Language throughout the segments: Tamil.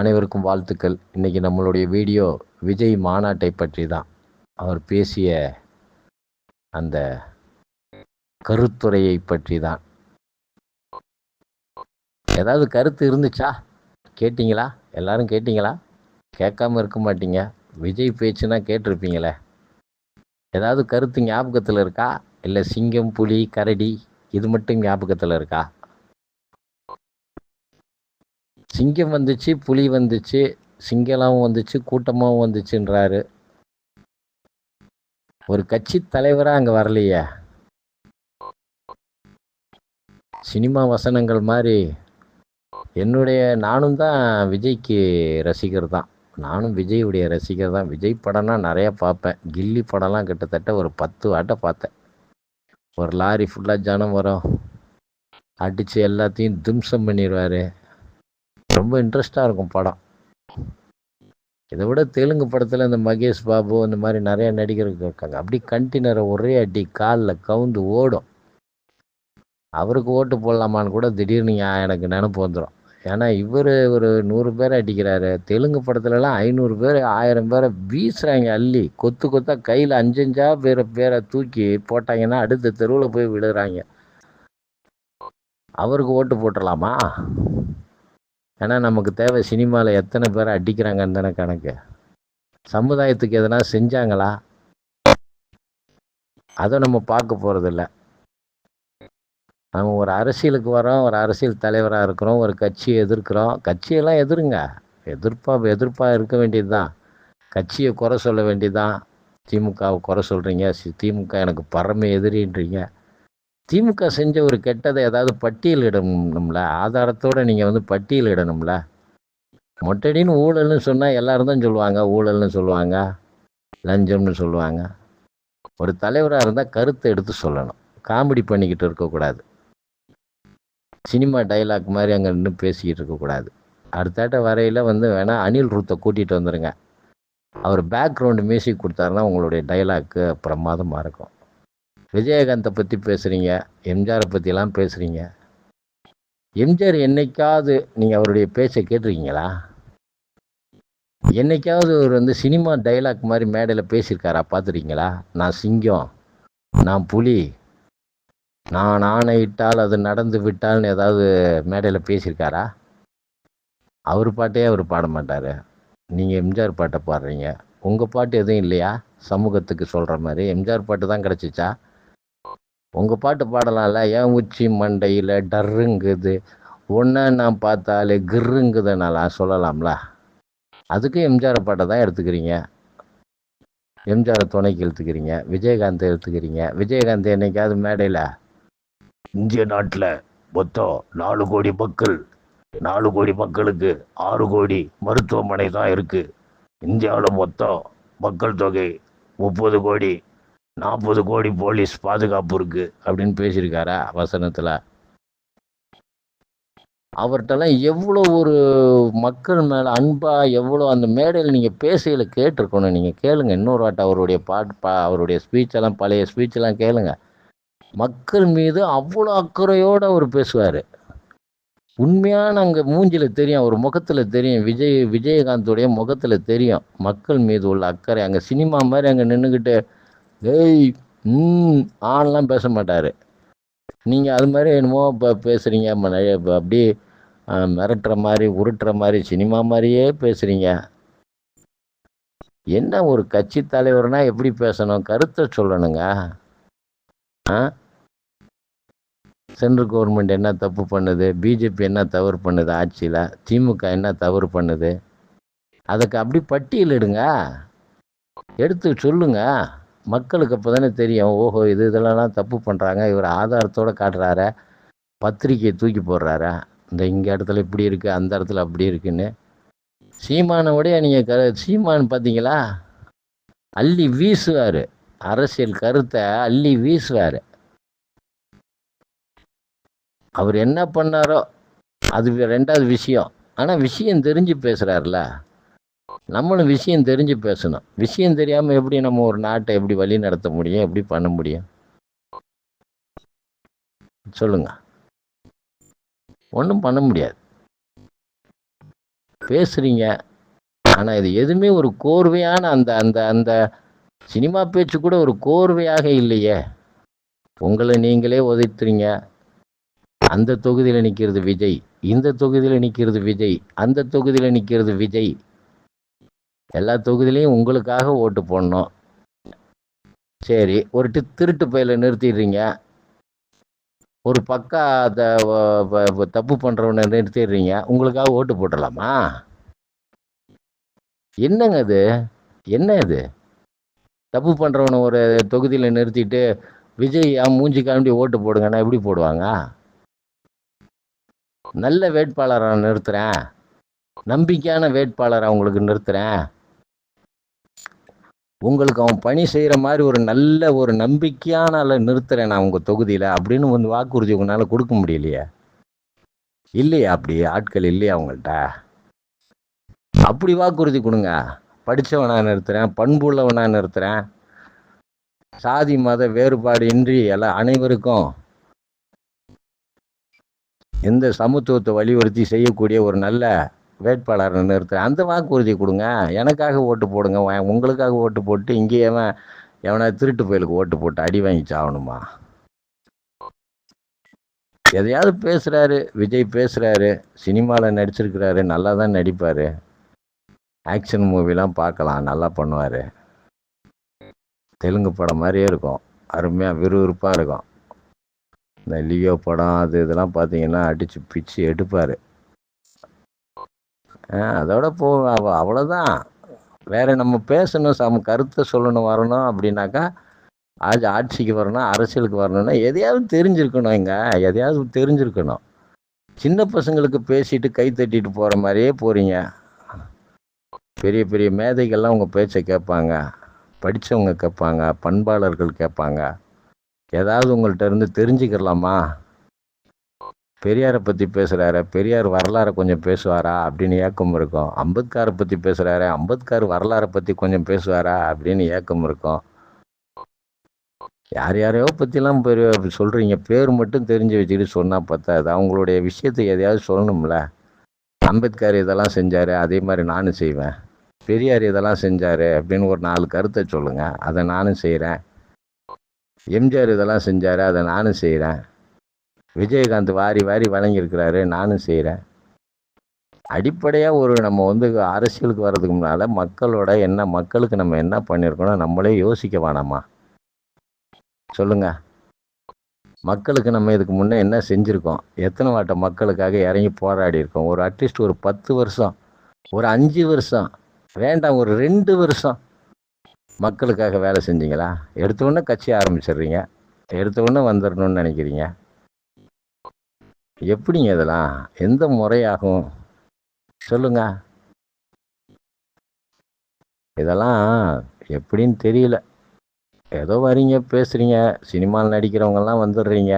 அனைவருக்கும் வாழ்த்துக்கள். இன்றைக்கி நம்மளுடைய வீடியோ விஜய் மாநாட்டை பற்றி தான் அவர் பேசிய அந்த கருத்துரையை பற்றி தான் ஏதாவது கருத்து இருந்துச்சா? கேட்டிங்களா? எல்லாரும் கேட்டிங்களா? கேட்காம இருக்க மாட்டீங்க. விஜய் பேச்சுனா கேட்டிருப்பீங்களே. ஏதாவது கருத்து ஞாபகத்தில் இருக்கா? இல்லை சிங்கம் புலி கரடி இது மட்டும் ஞாபகத்தில் இருக்கா? சிங்கம் வந்துச்சு புலி வந்துச்சு சிங்கலாவும் வந்துச்சு கூட்டமாகவும் வந்துச்சுன்றாரு. ஒரு கட்சி தலைவராக அங்கே வரலையே. சினிமா வசனங்கள் மாதிரி. என்னுடைய நானும் தான் விஜய்க்கு ரசிகர் தான். நானும் விஜயுடைய ரசிகர் தான். விஜய் படம்னா நிறையா பார்ப்பேன். கில்லி படம்லாம் கிட்டத்தட்ட ஒரு பத்து வாட்டை பார்த்தேன். ஒரு லாரி ஃபுல்லாக ஜனம் வரும். அடித்து எல்லாத்தையும் தும்சம் பண்ணிடுவார். ரொம்ப இன்ட்ரெஸ்டாக இருக்கும் படம். இதை விட தெலுங்கு படத்தில் இந்த மகேஷ் பாபு இந்த மாதிரி நிறைய நடிகர்கள் இருக்காங்க. அப்படி கண்டினரை ஒரே அடி காலில் கவுந்து ஓடும். அவருக்கு ஓட்டு போடலாமான்னு கூட திடீர்னு எனக்கு நினப்பு வந்துடும் ஏன்னா இவர் ஒரு நூறு பேரை அடிக்கிறாரு. தெலுங்கு படத்துலலாம் ஐநூறு பேர் ஆயிரம் பேரை வீசுகிறாங்க அள்ளி. கொத்து கொத்தா கையில் அஞ்சஞ்சா பேரை பேரை தூக்கி போட்டாங்கன்னா அடுத்த தெருவில் போய் விழுகிறாங்க அவருக்கு ஓட்டு போட்டுடலாமா? ஏன்னா நமக்கு தேவை சினிமாவில் எத்தனை பேரை அடிக்கிறாங்கன்னு தானே கணக்கு. சமுதாயத்துக்கு எதனா செஞ்சாங்களா? அதை நம்ம பார்க்க போகிறதில்ல நம்ம ஒரு அரசியலுக்கு வரோம் ஒரு அரசியல் தலைவராக இருக்கிறோம் ஒரு கட்சியை எதிர்க்கிறோம். கட்சியெல்லாம் எதிருங்க. எதிர்ப்பாக எதிர்ப்பாக இருக்க வேண்டியது தான் கட்சியை குறை சொல்ல வேண்டியது தான் திமுகவை குறை சொல்கிறீங்க திமுக எனக்கு பரம எதிரின்றீங்க. திமுக செஞ்ச ஒரு கெட்டதை ஏதாவது பட்டியலிடணும்ல? ஆதாரத்தோடு நீங்கள் வந்து பட்டியலிடணும்ல? மொட்டடின்னு ஊழல்னு சொன்னால் எல்லாரும் தான் சொல்லுவாங்க. ஊழல்னு சொல்லுவாங்க. லஞ்சம்னு சொல்லுவாங்க. ஒரு தலைவராக இருந்தால் கருத்தை எடுத்து சொல்லணும். காமெடி பண்ணிக்கிட்டு இருக்கக்கூடாது சினிமா டைலாக் மாதிரி அங்கே நின்று பேசிக்கிட்டு இருக்கக்கூடாது அடுத்தாட்ட வரையில் வந்து வேணால் அனில் ரூத்தை கூட்டிகிட்டு வந்துடுங்க அவர் பேக்ரவுண்டு மியூசிக் கொடுத்தாருன்னா உங்களுடைய டைலாக்கு பிரமாதமாக இருக்கும் விஜயகாந்தை பற்றி பேசுகிறீங்க எம்ஜிஆரை பற்றிலாம் பேசுகிறீங்க எம்ஜிஆர் என்னைக்காவது நீங்கள் அவருடைய பேச்சை கேட்டிருக்கீங்களா? என்னைக்காவது அவர் வந்து சினிமா டைலாக் மாதிரி மேடையில் பேசியிருக்காரா பார்த்துருக்கீங்களா? நான் சிங்கம் நான் புலி நான் ஆணையிட்டால் அது நடந்து விட்டால்னு ஏதாவது மேடையில் பேசியிருக்காரா? அவர் பாட்டே அவர் பாட மாட்டார். நீங்கள் எம்ஜிஆர் பாட்டை பாடுறீங்க. உங்கள் பாட்டு எதுவும் இல்லையா? சமூகத்துக்கு சொல்கிற மாதிரி. எம்ஜிஆர் பாட்டு தான் கிடச்சிச்சா? உங்கள் பாட்டு பாடலாம்ல? ஏன் உச்சி மண்டையில் டர்ருங்குது. ஒன்றை நான் பார்த்தாலே கிர்ருங்குதுனாலாம் சொல்லலாம்ல? அதுக்கு எம்ஜிஆர் பாட்டை தான் எடுத்துக்கிறீங்க. எம்ஜிஆரை துணைக்கு எடுத்துக்கிறீங்க விஜயகாந்த் எடுத்துக்கிறீங்க விஜயகாந்த் என்னைக்காவது மேடையில்? இந்திய நாட்டில் மொத்தம் நாலு கோடி மக்கள். நாலு கோடி மக்களுக்கு ஆறு கோடி மருத்துவமனை தான் இருக்குது இந்தியாவில் மொத்தம் மக்கள் தொகை முப்பது கோடி. நாற்பது கோடி போலீஸ் பாதுகாப்பு இருக்குது அப்படின்னு பேசியிருக்காரா வசனத்தில்? அவர்கிட்டலாம் எவ்வளோ ஒரு மக்கள் மேலே அன்பாக எவ்வளோ அந்த மேடையில் நீங்கள் பேசையில் கேட்டிருக்கணும். நீங்கள் கேளுங்க. இன்னொரு வாட்டை அவருடைய பாட்டு பா அவருடைய ஸ்பீச்செல்லாம் பழைய ஸ்பீச்செல்லாம் கேளுங்க. மக்கள் மீது அவ்வளோ அக்கறையோடு அவர் பேசுவார். உண்மையான அங்கே மூஞ்சில் தெரியும் அவர் முகத்தில் தெரியும் விஜய் விஜயகாந்தோடைய முகத்தில் தெரியும். மக்கள் மீது உள்ள அக்கறை அங்கே சினிமா மாதிரி அங்கே நின்றுக்கிட்டு ஏய் ம் ஆன்லாம் பேச மாட்டார். நீங்கள் அது மாதிரி என்னமோ இப்போ பேசுகிறீங்க அப்படியே மிரட்டுற மாதிரி உருட்டுற மாதிரி சினிமா மாதிரியே பேசுகிறீங்க என்ன ஒரு கட்சி தலைவர்னா எப்படி பேசணும்? கருத்தை சொல்லணுங்க. ஆ? சென்ட்ரல் கவர்மெண்ட் என்ன தப்பு பண்ணுது? பிஜேபி என்ன தவறு பண்ணுது ஆட்சியில்? திமுக என்ன தவறு பண்ணுது? அதுக்கு அப்படி பட்டியலிடுங்க. எடுத்து சொல்லுங்கள் மக்களுக்கு அப்போ தானே தெரியும். ஓஹோ இது இதெல்லாம் தப்பு பண்ணுறாங்க இவர் ஆதாரத்தோடு காட்டுறாரு. பத்திரிக்கையை தூக்கி போடுறாரு. இந்த இங்கே இடத்துல இப்படி இருக்குது அந்த இடத்துல அப்படி இருக்குன்னு. சீமானை நீங்கள் க சீமான் பார்த்தீங்களா அள்ளி வீசுவார். அரசியல் கருத்தை அள்ளி வீசுவார். அவர் என்ன பண்ணாரோ அது ரெண்டாவது விஷயம். ஆனால் விஷயம் தெரிஞ்சு பேசுகிறாருல நம்மளும் விஷயம் தெரிஞ்சு பேசணும். விஷயம் தெரியாமல் எப்படி நம்ம ஒரு நாட்டை எப்படி வழி நடத்த முடியும்? எப்படி பண்ண முடியும்? சொல்லுங்க. ஒன்றும் பண்ண முடியாது. பேசுகிறீங்க ஆனால் இது எதுவுமே ஒரு கோர்வையான அந்த அந்த அந்த சினிமா பேச்சு கூட ஒரு கோர்வையாக இல்லையே. உங்களை நீங்களே உதைத்துறீங்க. அந்த தொகுதியில் நிற்கிறது விஜய். இந்த தொகுதியில் நிற்கிறது விஜய். அந்த தொகுதியில் நிற்கிறது விஜய். எல்லா தொகுதியிலையும் உங்களுக்காக ஓட்டு போடணும். சரி ஒரு டி திருட்டு பயில நிறுத்திடுறீங்க. ஒரு பக்கா த- தப்பு பண்ணுறவனை நிறுத்திடுறீங்க. உங்களுக்காக ஓட்டு போட்டுடலாமா என்னங்க அது? என்ன இது தப்பு பண்ணுறவனை ஒரு தொகுதியில் நிறுத்திட்டு விஜய் மூஞ்சி காண்டி ஓட்டு போடுங்கன்னா எப்படி போடுவாங்க? நல்ல வேட்பாளரை நிறுத்துகிறேன் நிறுத்துறேன். நம்பிக்கையான வேட்பாளரை உங்களுக்கு நிறுத்துறேன். உங்களுக்கு அவன் பணி செய்கிற மாதிரி ஒரு நல்ல ஒரு நம்பிக்கையான ஆளை நிறுத்துறேன் நான் உங்கள் தொகுதியில் அப்படின்னு வந்து வாக்குறுதி உங்களால் கொடுக்க முடியலையே. இல்லையா அப்படி ஆட்கள் இல்லையா அவங்கள்ட்ட. அப்படி வாக்குறுதி கொடுங்க. படித்தவனா நிறுத்துறேன் பண்புள்ளவனா நிறுத்துறேன். சாதி மத வேறுபாடு இன்றி எல்லாம் அனைவருக்கும் எந்த சமத்துவத்தை வலியுறுத்தி செய்யக்கூடிய ஒரு நல்ல வேட்பாளரை நிறுத்துறேன். அந்த வாக்குறுதி கொடுங்க. எனக்காக ஓட்டு போடுங்க. உங்களுக்காக ஓட்டு போட்டு இங்கே எவன் எவனா திருட்டு பயலுக்கு ஓட்டு போட்டு அடி வாங்கி சாகணுமா எதையாவது பேசுகிறாரு விஜய் பேசுகிறாரு சினிமாவில் நடிச்சிருக்கிறாரு. நல்லா தான் நடிப்பார். ஆக்ஷன் மூவிலாம் பார்க்கலாம். நல்லா பண்ணுவார். தெலுங்கு படம் மாதிரியே இருக்கும். அருமையாக விறுவிறுப்பாக இருக்கும். இந்த லியோ படம் அது இதெல்லாம் பார்த்தீங்கன்னா அடித்து பிச்சு எடுப்பார். அதோட போ அவ- அவ்வளோதான் வேறு நம்ம பேசணும் சம கருத்தை சொல்லணும் வரணும் அப்படின்னாக்கா ஆட்சி ஆட்சிக்கு வரணும் அரசியலுக்கு வரணும்னா எதையாவது தெரிஞ்சிருக்கணும் இங்கே. எதையாவது தெரிஞ்சிருக்கணும். சின்ன பசங்களுக்கு பேசிட்டு கை தட்டிட்டு போகிற மாதிரியே போகிறீங்க பெரிய பெரிய மேதைகள்லாம் உங்கள் பேச்சை கேட்பாங்க. படித்தவங்க கேட்பாங்க பண்பாளர்கள் கேட்பாங்க. ஏதாவது உங்கள்கிட்ட இருந்து தெரிஞ்சுக்கிறலாமா பெரியாரை பற்றி பேசுகிறாரு பெரியார் வரலாறை கொஞ்சம் பேசுவாரா அப்படின்னு ஏக்கம் இருக்கும். அம்பேத்காரை பற்றி பேசுகிறாரு அம்பேத்கார் வரலாறை பற்றி கொஞ்சம் பேசுவாரா அப்படின்னு ஏக்கம் இருக்கும். யார் யாரையோ பற்றிலாம் பெரிய சொல்கிறீங்க பேர் மட்டும் தெரிஞ்சு வச்சுக்கிட்டு சொன்னால் பத்தாது. அவங்களுடைய விஷயத்தை எதையாவது சொல்லணும்ல. அம்பேத்கர் இதெல்லாம் செஞ்சார் அதே மாதிரி நானும் செய்வேன். பெரியார் இதெல்லாம் செஞ்சார் அப்படின்னு ஒரு நாலு கருத்தை சொல்லுங்கள் அதை நானும் செய்கிறேன் எம்ஜிஆர் இதெல்லாம் செஞ்சார் அதை நானும் செய்கிறேன் விஜயகாந்த் வாரி வாரி வழங்கியிருக்கிறாரு நானும் செய்கிறேன் அடிப்படையாக ஒரு நம்ம வந்து அரசியலுக்கு வர்றதுக்கு முன்னால் மக்களோட என்ன மக்களுக்கு நம்ம என்ன பண்ணியிருக்கணும் நம்மளே யோசிக்க வேணாமா? சொல்லுங்க. மக்களுக்கு நம்ம இதுக்கு முன்னே என்ன செஞ்சுருக்கோம்? எத்தனை வாட்ட மக்களுக்காக இறங்கி போராடி இருக்கோம்? ஒரு அட்லீஸ்ட் ஒரு பத்து வருஷம் ஒரு அஞ்சு வருஷம் வேண்டாம் ஒரு ரெண்டு வருஷம் மக்களுக்காக வேலை செஞ்சீங்களா? எடுத்த உடனே கட்சி ஆரம்பிச்சிடுறீங்க. எடுத்த உடனே வந்துடணும்னு நினைக்கிறீங்க. எப்படிங்க இதெல்லாம்? எந்த முறையாகும்? சொல்லுங்க. இதெல்லாம் எப்படின்னு தெரியல. ஏதோ வரீங்க பேசுகிறீங்க சினிமாவில் நடிக்கிறவங்கெல்லாம் வந்துடுறீங்க.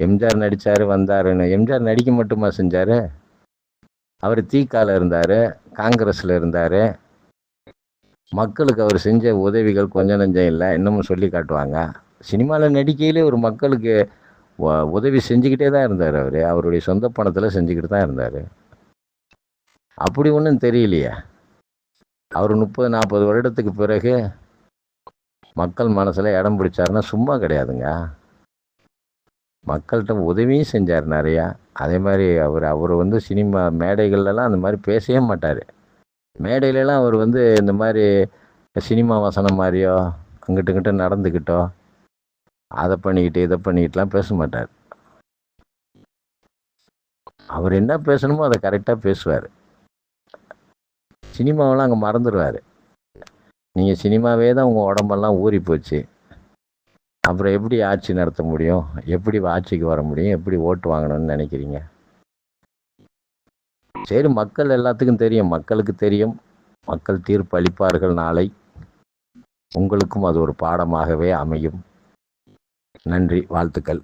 எம்ஜிஆர் நடித்தார் வந்தாருன்னு. எம்ஜிஆர் நடிக்க மட்டுமா செஞ்சார்? அவர் தீக்கால இருந்தார் காங்கிரஸில் இருந்தார். மக்களுக்கு அவர் செஞ்ச உதவிகள் கொஞ்சம் நஞ்சம் இல்லை. இன்னமும் சொல்லி காட்டுவாங்க. சினிமாவில் நடிக்கையிலே ஒரு மக்களுக்கு உதவி செஞ்சுக்கிட்டே தான் இருந்தார் அவர். அவருடைய சொந்த பணத்தில் செஞ்சுக்கிட்டு தான் இருந்தார். அப்படி ஒன்றும் தெரியலையே. அவர் முப்பது நாற்பது வருடத்துக்கு பிறகு மக்கள் மனசில் இடம் பிடிச்சாருன்னா சும்மா கிடையாதுங்க. மக்கள்கிட்ட உதவியும் செஞ்சார் நிறையா. அதே மாதிரி அவர் அவர் வந்து சினிமா மேடைகள்லாம் அந்த மாதிரி பேசவே மாட்டார். மேடையிலலாம் அவர் வந்து இந்த மாதிரி சினிமா வசனம் மாதிரியோ அங்கிட்டு இங்கிட்ட நடந்துக்கிட்டோ அதை பண்ணிக்கிட்டு இதை பண்ணிக்கிட்டுலாம் பேச மாட்டார் அவர் என்ன பேசணுமோ அதை கரெக்டாக பேசுவார். சினிமாவெல்லாம் அங்கே மறந்துடுவார் நீங்கள் சினிமாவே தான் உங்கள் உடம்பெல்லாம் ஊறி போச்சு. அப்புறம் எப்படி ஆட்சி நடத்த முடியும்? எப்படி ஆட்சிக்கு வர முடியும்? எப்படி ஓட்டு வாங்கணும்னு நினைக்கிறீங்க? சரி மக்கள் எல்லாத்துக்கும் தெரியும். மக்களுக்கு தெரியும். மக்கள் தீர்ப்பு அளிப்பார்கள் நாளை. உங்களுக்கும் அது ஒரு பாடமாகவே அமையும். நன்றி வாழ்த்துக்கள்.